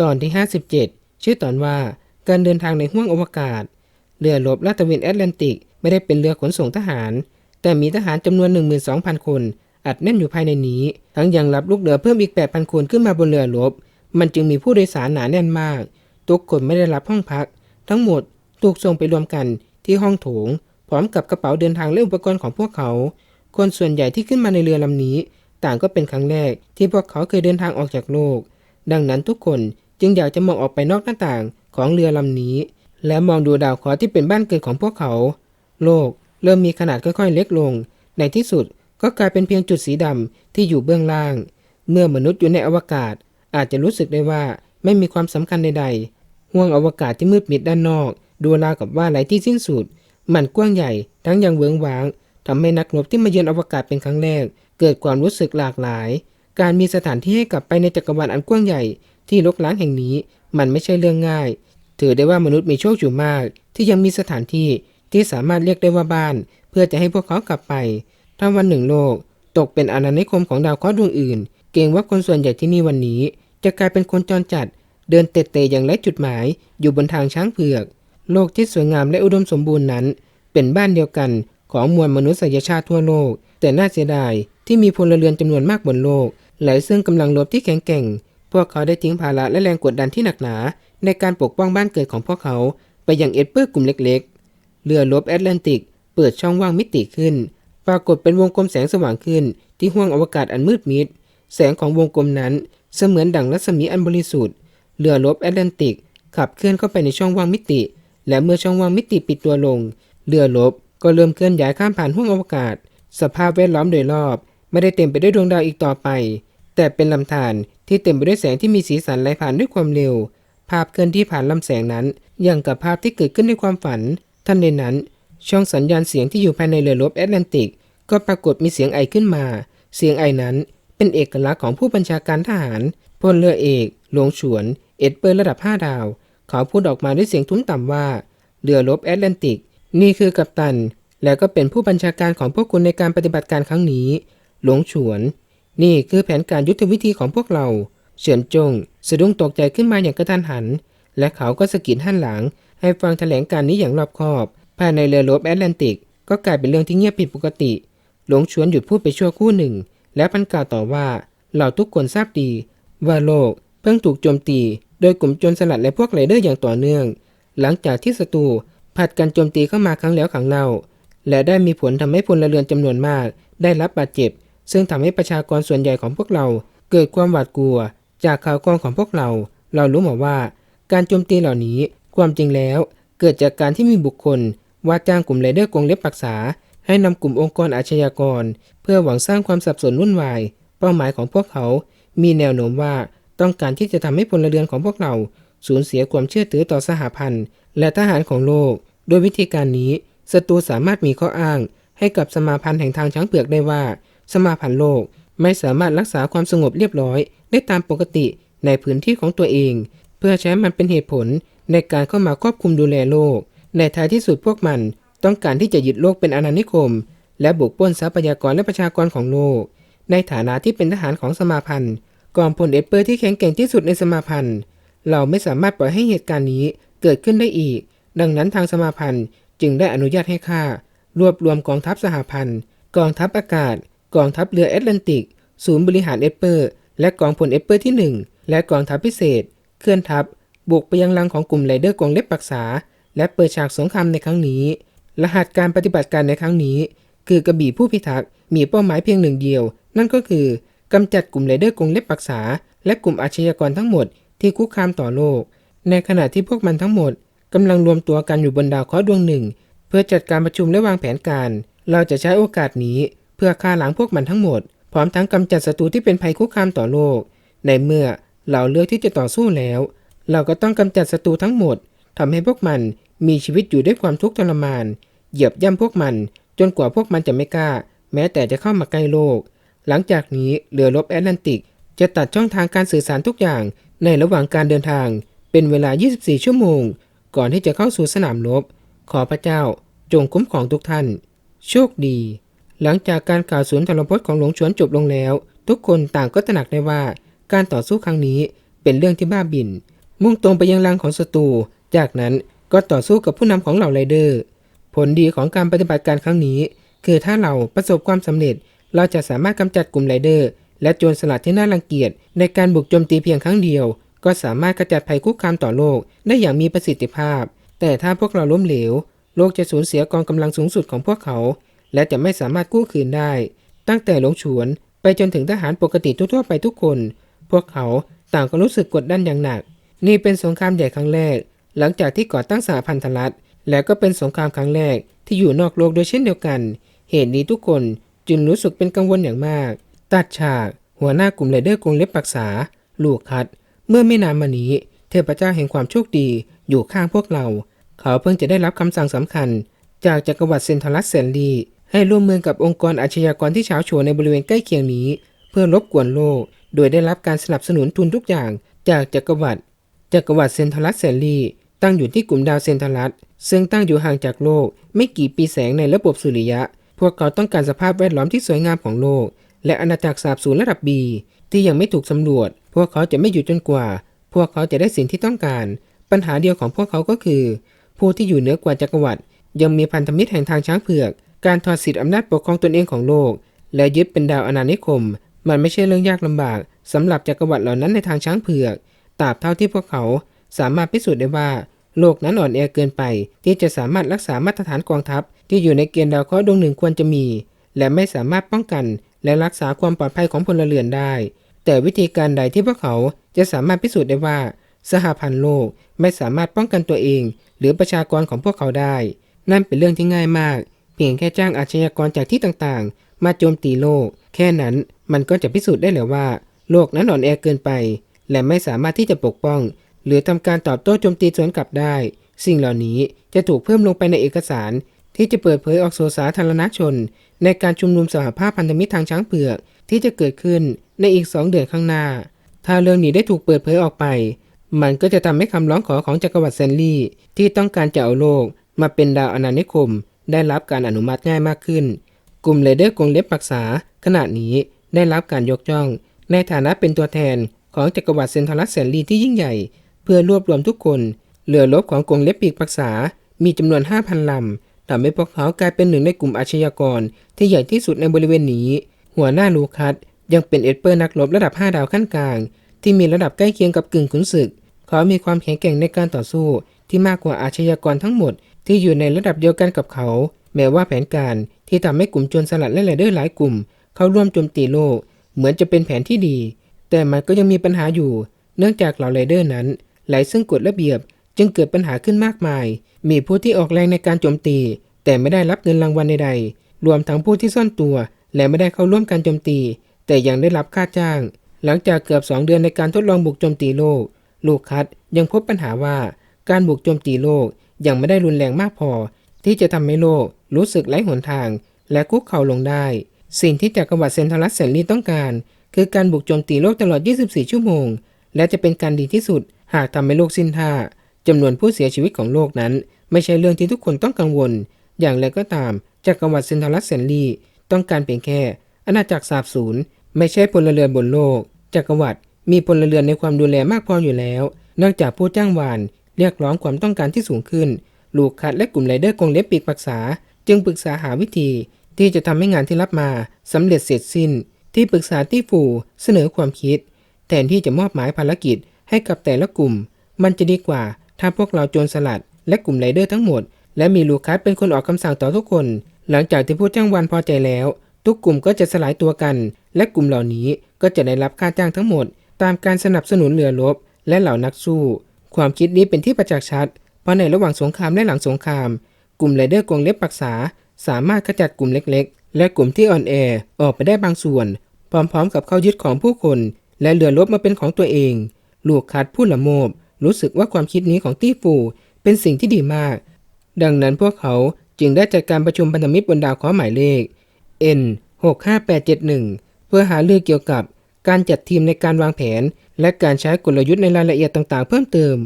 ตอนที่ 57 ชื่อตอนว่าการเดินทางในห้วงอวกาศ เรือรบลาดตระเวนแอตแลนติก ไม่ได้เป็นเรือขนส่งทหาร แต่มีทหารจำนวน 12,000 คน อัดแน่นอยู่ภายในนี้ ทั้งยังรับลูกเรือเพิ่มอีก 8,000 คนขึ้นมาบนเรือรบ มันจึงมีผู้โดยสารหนาแน่นมาก ทุกคนไม่ได้รับห้องพัก ทั้งหมดถูกส่งไปรวมกันที่ห้องโถง พร้อมกับกระเป๋าเดินทางและอุปกรณ์ของพวกเขา คนส่วนใหญ่ที่ขึ้นมาในเรือลำนี้ ต่างก็เป็นครั้งแรกที่พวกเขาเคยเดินทางออกจากโลก ดังนั้นทุกคน จึงอยากจะมองออกไปนอกหน้าต่างของเรือลำนี้ และมองดูดาวเคราะห์ที่เป็นบ้านเกิดของพวกเขา โลกเริ่มมีขนาดค่อยๆเล็กลง ในที่สุดก็กลายเป็นเพียงจุดสีดำที่อยู่เบื้องล่าง เมื่อมนุษย์อยู่ในอวกาศ อาจจะรู้สึกได้ว่าไม่มีความสำคัญใดๆห่วงอวกาศที่มืดมิดด้านนอก ดูราวกับว่าไร้ที่สิ้นสุด มันกว้างใหญ่ทั้งยังเวิ้งว้างทำให้นักรบที่มาเยือนอวกาศเป็นครั้งแรก เกิดความรู้สึกหลากหลาย การมีสถานที่ให้กลับไปในจักรวาลอันกว้างใหญ่ ที่รกร้างแห่งนี้มันไม่ใช่เรื่องง่าย ถือได้ว่ามนุษย์มีโชคอยู่มาก ที่ยังมีสถานที่ที่สามารถเรียกได้ว่าบ้าน เพื่อจะให้พวกเขากลับไป ถ้าวันหนึ่งโลก ตกเป็นอาณานิคมของดาวเคราะห์ดวงอื่น เกรงว่าคนส่วนใหญ่ที่นี่วันนี้ จะกลายเป็นคนจรจัด เดินเตะๆอย่างไร้จุดหมาย อยู่บนทางช้างเผือก โลกที่สวยงามและอุดมสมบูรณ์นั้น เป็นบ้านเดียวกันของมวลมนุษยชาติทั่วโลก แต่น่าเสียดายที่มีพลเรือนจำนวนมากบนโลกหลายซึ่งกำลังรบที่แข็งแกร่ง พวกเขาได้ทิ้งภาระและแรงกดดันที่หนักหนา ในการปกป้องบ้านเกิดของพวกเขาไปยังเอ็ดเปอร์กลุ่มเล็กๆ เรือรบแอตแลนติก เปิดช่องว่างมิติขึ้น ปรากฏเป็นวงกลมแสงสว่างขึ้น ที่ห้วงอวกาศอันมืดมิด แสงของวงกลมนั้นเสมือนดั่งรัศมีอันบริสุทธิ์ เรือรบแอตแลนติก ขับเคลื่อนเข้าไปในช่องว่างมิติ และเมื่อช่องว่างมิติปิดตัวลง เรือรบก็เริ่มเคลื่อนย้ายข้ามผ่านห้วงอวกาศ สภาพแวดล้อมโดยรอบ ไม่ได้เต็มไปด้วยดวงดาวอีกต่อไป แต่เป็นลำธารที่เต็มไปด้วยแสงที่มีสีสันไหลผ่านด้วยความเร็ว ภาพเคลื่อนที่ผ่านลำแสงนั้น อย่างกับภาพที่เกิดขึ้นในความฝันท่านในนั้น ช่องสัญญาณเสียงที่อยู่ภายในเรือรบแอตแลนติก ก็ปรากฏมีเสียงไอขึ้นมา เสียงไอนั้นเป็นเอกลักษณ์ของผู้บัญชาการทหารพลเรือเอกหลวงฉวน เอ็ดเปิร์ระดับ 5 ดาว เขาพูดออกมาด้วยเสียงทุ้มต่ำว่า เรือรบแอตแลนติก นี่คือกัปตัน และก็เป็นผู้บัญชาการของพวกคุณในการปฏิบัติการครั้งนี้ หลวงฉวน นี่คือแผนการยุทธวิธีของพวกเรา เฉินจงสะดุ้งตกใจขึ้นมาอย่างกระทันหัน และเขาก็สะกิดหันหลัง ให้ฟังแถลงการนี้อย่างรอบคอบ ภายในเรือรบแอตแลนติก ก็กลายเป็นเรื่องที่เงียบผิดปกติ หลงฉวนหยุดพูดไปชั่วคู่หนึ่ง และพันกล่าวต่อว่าเราทุกคนทราบดี ว่าโลกเพิ่งถูกโจมตี โดยกลุ่มโจรสลัดและพวกไรเดอร์อย่างต่อเนื่อง หลังจากที่ศัตรูผัดกันโจมตีเข้ามาครั้งแล้วครั้งเล่าและได้มีผลทำให้พลเรือนจำนวนมาก ได้รับบาดเจ็บ ซึ่งทำให้ประชากรส่วนใหญ่ของพวกเราเกิดความหวาดกลัว จากข่าวกรองของพวกเรา เรารู้มาว่า การโจมตีเหล่านี้ความจริงแล้ว เกิดจากการที่มีบุคคล ว่าจ้างกลุ่มไรเดอร์กองเล็บปักษา ให้นำกลุ่มองค์กรอาชญากร เพื่อหวังสร้างความสับสนวุ่นวาย เป้าหมายของพวกเขา มีแนวโน้มว่าต้องการที่จะทำให้พลเรือนของพวกเราสูญเสียความเชื่อถือต่อสหพันธ์ และทหารของโลก โดยวิธีการนี้ศัตรูสามารถมีข้ออ้าง ให้กับสมาพันธ์แห่งทางช้างเผือกได้ว่า สมาพันธ์โลก ไม่สามารถรักษาความสงบเรียบร้อย ได้ตามปกติในพื้นที่ของตัวเอง เพื่อใช้มันเป็นเหตุผลในการเข้ามาควบคุมดูแลโลก ในท้ายที่สุดพวกมันต้องการที่จะยึดโลกเป็นอาณานิคม และบุกป้นทรัพยากรและประชากรของโลก ในฐานะที่เป็นทหารของสมาพันธ์กองพลเอเปอร์ที่แข็งแกร่งที่สุดในสมาพันธ์ เราไม่สามารถปล่อยให้เหตุการณ์นี้เกิดขึ้นได้อีก ดังนั้นทางสมาพันธ์จึงได้อนุญาตให้ข้ารวบรวมกองทัพสหพันธ์ กองทัพอากาศ กองทัพเรือแอตแลนติก ศูนย์บริหารเอเปอร์ และกองพลเอเปอร์ที่ 1 และกองทัพพิเศษ เคลื่อนทัพบุกไปยังรังของกลุ่มไรเดอร์กองเล็บปักษา และเปิดฉากสงครามในครั้งนี้ รหัสการปฏิบัติการในครั้งนี้ คือกระบี่ผู้พิทักษ์มีเป้าหมายเพียงหนึ่งเดียว นั่นก็คือกำจัดกลุ่มไรเดอร์กองเล็บปักษา และกลุ่มอาชญากรทั้งหมดที่คุกคามต่อโลก ในขณะที่พวกมันทั้งหมดกำลังรวมตัวกันอยู่บนดาวเคราะห์ดวงหนึ่ง เพื่อจัดการประชุมและวางแผนการ เราจะใช้โอกาสนี้ เพื่อฆ่าล้างพวกมันทั้งหมด พร้อมทั้งกำจัดศัตรูที่เป็นภัยคุกคามต่อโลก ในเมื่อเราเลือกที่จะต่อสู้แล้ว เราก็ต้องกำจัดศัตรูทั้งหมดทำให้พวกมันมีชีวิตอยู่ด้วยความทุกข์ทรมาน เหยียบย่ำพวกมัน จนกว่าพวกมันจะไม่กล้า แม้แต่จะเข้ามาใกล้โลก หลังจากนี้เรือรบแอตแลนติก จะตัดช่องทางการสื่อสารทุกอย่าง ในระหว่างการเดินทาง เป็นเวลา 24 ชั่วโมง ก่อนที่จะเข้าสู่สนามรบ ขอพระเจ้าจงคุ้มครองทุกท่าน โชคดี หลังจากการกล่าวสวนธรพจน์ของหลวงชวนจบลงแล้ว ทุกคนต่างก็ตระหนักได้ว่า การต่อสู้ครั้งนี้เป็นเรื่องที่บ้าบิน มุ่งตรงไปยังรังของศัตรู จากนั้นก็ต่อสู้กับผู้นำของเหล่าไรเดอร์ ผลดีของการปฏิบัติการครั้งนี้ คือถ้าเราประสบความสำเร็จ เราจะสามารถกำจัดกลุ่มไรเดอร์ และโจรสลัดที่น่ารังเกียจ ในการบุกโจมตีเพียงครั้งเดียว ก็สามารถกระจัดภัยคุกคามต่อโลก ได้อย่างมีประสิทธิภาพ แต่ถ้าพวกเราล้มเหลว โลกจะสูญเสียกองกำลังสูงสุดของพวกเขา และจะไม่สามารถกู้คืนได้ ตั้งแต่หลงฉวนไปจนถึงทหารปกติทั่วๆไปทุกคน พวกเขาต่างก็รู้สึกกดดันอย่างหนัก นี่เป็นสงครามใหญ่ครั้งแรก หลังจากที่ก่อตั้งสหพันธรัฐ และก็เป็นสงครามครั้งแรกที่อยู่นอกโลกโดยเช่นเดียวกัน เหตุนี้ทุกคนจึงรู้สึกเป็นกังวลอย่างมาก ตัดฉาก หัวหน้ากลุ่มไรเดอร์กรงเล็บปรักษา ลูกคัด เมื่อไม่นานมานี้ เทพเจ้าแห่งความโชคดีอยู่ข้างพวกเรา เขาเพิ่งจะได้รับคำสั่งสำคัญ จากจักรวรรดิเซนทรัสเซนลี ให้ร่วมมือกับองค์กรอาชญากรที่เฉาโฉวในบริเวณใกล้เคียงนี้ เพื่อรบกวนโลก โดยได้รับการสนับสนุนทุนทุกอย่าง จากจักรวรรดิจักรวรรดิเซนทรัสเซนลีตั้งอยู่ที่กลุ่มดาวเซนทรัสซึ่งตั้งอยู่ห่างจากโลก ไม่กี่ปีแสงในระบบสุริยะ พวกเขาต้องการสภาพแวดล้อมที่สวยงามของโลก และอาณาจักรสาบสูญระดับบีที่ยังไม่ถูกสำรวจ พวกเขาจะไม่หยุดจนกว่า พวกเขาจะได้สิ่งที่ต้องการ ปัญหาเดียวของพวกเขาก็คือ ผู้ที่อยู่เหนือกว่าจักรวรรดิยังมีพันธมิตรแห่งทางช้างเผือก การถอดสิทธิอำนาจปกครองตนเองของโลก และยึดเป็นดาวอาณานิคม มันไม่ใช่เรื่องยากลำบากสำหรับจักรวรรดิเหล่านั้นในทางช้างเผือก ตราบเท่าที่พวกเขาสามารถพิสูจน์ได้ว่า โลกนั้นอ่อนแอเกินไป ที่จะสามารถรักษามาตรฐานกองทัพ ที่อยู่ในเกณฑ์ดาวเคราะห์ดวงหนึ่งควรจะมี และไม่สามารถป้องกัน และรักษาความปลอดภัยของพลเรือนได้ แต่วิธีการใดที่พวกเขาจะสามารถพิสูจน์ได้ว่า สหพันธ์โลกไม่สามารถป้องกันตัวเอง หรือประชากรของพวกเขาได้ นั่นเป็นเรื่องที่ง่ายมาก เพียงแค่จ้างอาชญากรจากที่ต่างๆ มาโจมตีโลก แค่นั้นมันก็จะพิสูจน์ได้แล้วว่า โลกนั้นอ่อนแอเกินไป และไม่สามารถที่จะปกป้อง หรือทำการตอบโต้โจมตีสวนกลับได้ สิ่งเหล่านี้จะถูกเพิ่มลงไปในเอกสาร ที่จะเปิดเผยออกสู่สาธารณชน ในการชุมนุมสหภาพพันธมิตรทางช้างเผือกที่จะเกิดขึ้นในอีกสองเดือนข้างหน้า ถ้าเรื่องนี้ได้ถูกเปิดเผยออกไป มันก็จะทำให้คำร้องขอของจักรวรรดิเซนลี่ที่ต้องการจะเอาโลกมาเป็นดาวอาณานิคม ได้รับการอนุมัติง่ายมากขึ้น กลุ่มเลเดอร์กรงเล็บปรักษา ขณะนี้ได้รับการยกย่อง ในฐานะเป็นตัวแทนของจักรวรรดิเซนทรัสเซนลีที่ยิ่งใหญ่ เพื่อรวบรวมทุกคนเรือรบของกรงเล็บปีกปรักษา มีจำนวน 5,000ลำทำให้พวกเขากลายเป็นหนึ่งในกลุ่มอาชญากร ที่ใหญ่ที่สุดในบริเวณนี้ หัวหน้าลูคัสยังเป็นเอ็ดเปอร์นักรบระดับ 5 ดาวขั้นกลาง ที่มีระดับใกล้เคียงกับกึ่งขุนศึก เขามีความแข็งแกร่งในการต่อสู้ที่มากกว่าอาชญากรทั้งหมด ที่อยู่ในระดับเดียวกันกับเขา แม้ว่าแผนการที่ทำให้กลุ่มโจรสลัดและไรเดอร์หลายกลุ่ม เข้าร่วมโจมตีโลก เหมือนจะเป็นแผนที่ดี แต่มันก็ยังมีปัญหาอยู่ เนื่องจากเหล่าไรเดอร์นั้นไหลซึ่งกฎระเบียบจึงเกิดปัญหาขึ้นมากมาย มีผู้ที่ออกแรงในการโจมตี แต่ไม่ได้รับเงินรางวัลใดๆ รวมทั้งผู้ที่ซ่อนตัว และไม่ได้เข้าร่วมการโจมตี แต่ยังได้รับค่าจ้าง หลังจากเกือบ 2 เดือนในการทดลองบุกโจมตีโลก ลูกคัดยังพบปัญหาว่าการบุกโจมตีโลก ยังไม่ได้รุนแรงมากพอ ที่จะทำให้โลกรู้สึกไร้หนทาง และคุกเข่าลงได้ สิ่งที่จักรวรรดิเซนทรัสเซนลีต้องการ คือการบุกโจมตีโลกตลอด 24 ชั่วโมง และจะเป็นการดีที่สุด หากทำให้โลกสิ้นท่าจำนวนผู้เสียชีวิตของโลกนั้น ไม่ใช่เรื่องที่ทุกคนต้องกังวล อย่างไรก็ตามจักรวรรดิเซนทรัสเซนลีต้องการเพียงแค่ อาณาจักรสาบสูญไม่ใช่พลเรือนบนโลกจักรวรรดิมีพลเรือนในความดูแลมากพออยู่แล้ว นอกจากผู้จ้างวาน เรียกร้องความต้องการที่สูงขึ้น ลูกคัดและกลุ่มไรเดอร์กงเล็บปีกปรึกษา จึงปรึกษาหาวิธี ที่จะทำให้งานที่รับมาสำเร็จเสร็จสิ้น ที่ปรึกษาที่ฟูเสนอความคิด แทนที่จะมอบหมายภารกิจให้กับแต่ละกลุ่ม มันจะดีกว่าถ้าพวกเราโจรสลัด และกลุ่มไรเดอร์ทั้งหมด และมีลูกคัสเป็นคนออกคำสั่งต่อทุกคน หลังจากที่ผู้จ้างวานพอใจแล้ว ทุกกลุ่มก็จะสลายตัวกัน และกลุ่มเหล่านี้ก็จะได้รับค่าจ้างทั้งหมด ตามการสนับสนุนเรือรบและเหล่านักสู้ ความคิดนี้เป็นที่ประจักษ์ชัด เพราะในระหว่างสงครามและหลังสงคราม กลุ่มไรเดอร์กรงเล็บปักษา สามารถขจัดกลุ่มเล็กๆ และกลุ่มที่อ่อนแอออกไปได้บางส่วน พร้อมๆ กับเข้ายึดของผู้คน และเรือรบมาเป็นของตัวเอง ลูกคัดพูดละโมบ รู้สึกว่าความคิดนี้ของตี้ฟูเป็นสิ่งที่ดีมาก ดังนั้นพวกเขาจึงได้จัดการประชุมพันธมิตรบนดาวเคราะห์หมายเลข N 65871 เพื่อหาเรื่องเกี่ยวกับ การจัดทีมในการวางแผน และการใช้กลยุทธ์ในรายละเอียดต่างๆ เพิ่มเติม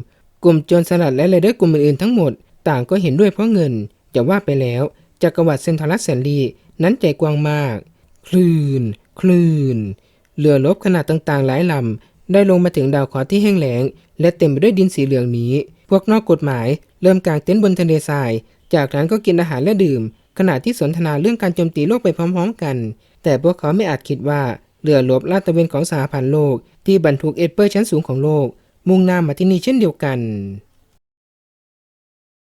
กลุ่มโจรสลัดและเลเดอร์กลุ่มอื่นๆทั้งหมด ต่างก็เห็นด้วยเพราะเงิน จะว่าไปแล้วจักรวรรดิเซนทรัสแสนดีนั้นใจกว้างมาก คลื่น คลื่น เรือลบขนาดต่างๆ หลายลำ ได้ลงมาถึงดาวเครที่แห้งแล้ง และเต็มไปด้วยดินสีเหลืองนี้ พวกนอกกฎหมาย เริ่มกางเต็นท์บนทะเลทราย จากนั้นก็กินอาหารและดื่ม ขณะที่สนทนาเรื่องการโจมตีโลกไปพร้อม ๆ กัน แต่พวกเขาไม่อาจคิดว่า เรือลบลาดตะเวนของสหพันธ์โลกที่บรรทุกเอดเปอร์ชั้นสูงของโลก มุ่งหน้ามาที่นี่เช่นเดียวกัน